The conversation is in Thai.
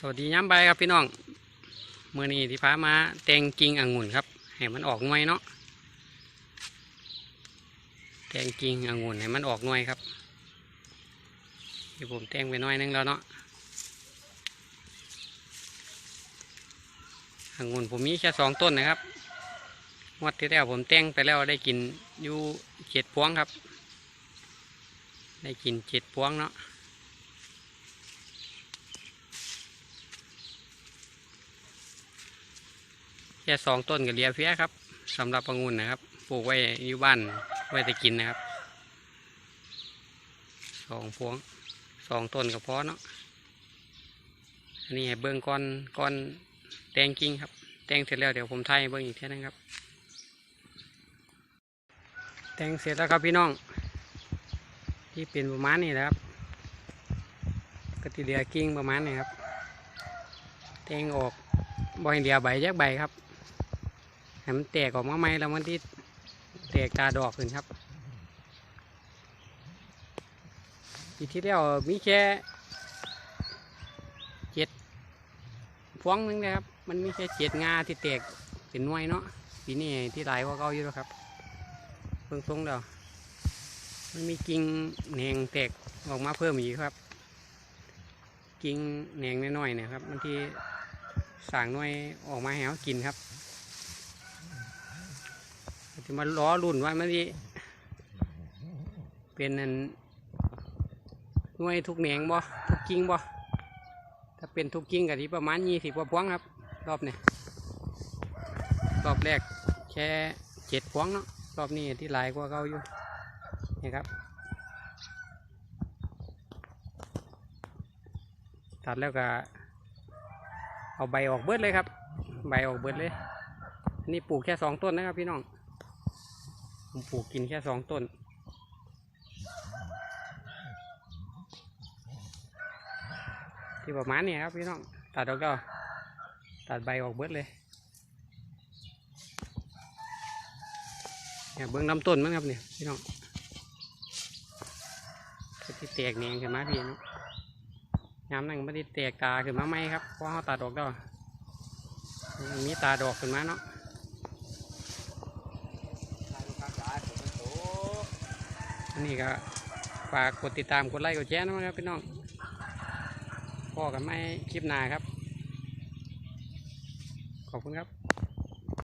สวัสดีย้ำไปครับพี่น้องเมื่อนี้ที่พามาแตงกิ่งองุ่นครับให้มันออกหน่วยเนาะแตงกิ่งองุ่นให้มันออกหน่วยครับที่ผมแตงไปหน่อยนึงแล้วเนาะองุ่นผมมีแค่สองต้นนะครับงวดที่แล้วผมแตงไปแล้วได้กินอยู่เจ็ดพวงครับ ได้กินเจ็ดพวงเนาะ ค่สองต้นกับเลียเฟียครับสำหรับองุ่นนะครับ ปลูกไว้อยู่บ้านไว้แต่กินนะครับสองพวงสองต้นก็พอเนาะอันนี้ให้เบิ้งก้อนก้อนแตงกิ่งครับ แตงเสร็จแล้วเดี๋ยวผมไทยเบิ้งอีกเท่านึงครับ แตงเสร็จแล้วครับพี่น้อง ที่เป็นประมาณนี้นะครับก็ติเหลือกิ่งประมาณนี้ครับ แตงออกบ่ให้เหลือใบจักใบครับ ให้มันแตกออกมาไหมแล้วมันที่แตกตาดอกขึ้นครับปีที่แล้วมีแค่เจ็ดพวงหนึงนะครับ มันมีแค่เจ็ดงาที่แตกเป็นน่วยเนาะปีนี้ที่หลายกว่าเก่าอยู่แล้วครับเพิ่งทรงเดียวมันมีกิ่งแหนงแตกออกมาเพิ่มอีกครับ กิ่งแหนงน้อยๆนี่ยครับ มันที่สางน่วยออกมาให้เขากินครับ จะมาล้อรุ่นว่ามันที่เป็นอันหน่วยทุกแหนงบ่ทุกกิ่งบ่ถ้าเป็นทุกกิ่งก็ที่ประมาณยี่สิบกว่าพวงครับ รอบเนี่ยรอบแรกแค่เจ็ดพวงเนาะรอบนี้ที่หลายกว่าเก่าอยู่นี่ครับตัดแล้วก็เอาใบออกเบิดเลยครับ ใบออกเบิดเลย นี่ปลูกแค่สองต้นนะครับพี่น้อง ผมปลูกกินแค่สองต้น ที่ประมาณนี้ครับพี่น้อง ตัดออกก็ตัดใบออกเบิดเลยเนี่ยเบื้องลำต้นมั้งครับเนี่ยพี่น้องที่แตกแหนงขึ้นมาพี่เนาะยามนั่งไม่ได้แตกตาขึ้นมาไหมครับเพราะเขาตัดออกแล้วมีตาดอกขึ้นมาเนาะ อัน นี้ก็ฝากกดติดตามกดไลค์กดแชร์นะครับพี่น้องพ่อกันไม่คลิปหน้าครับ ขอบคุณครับ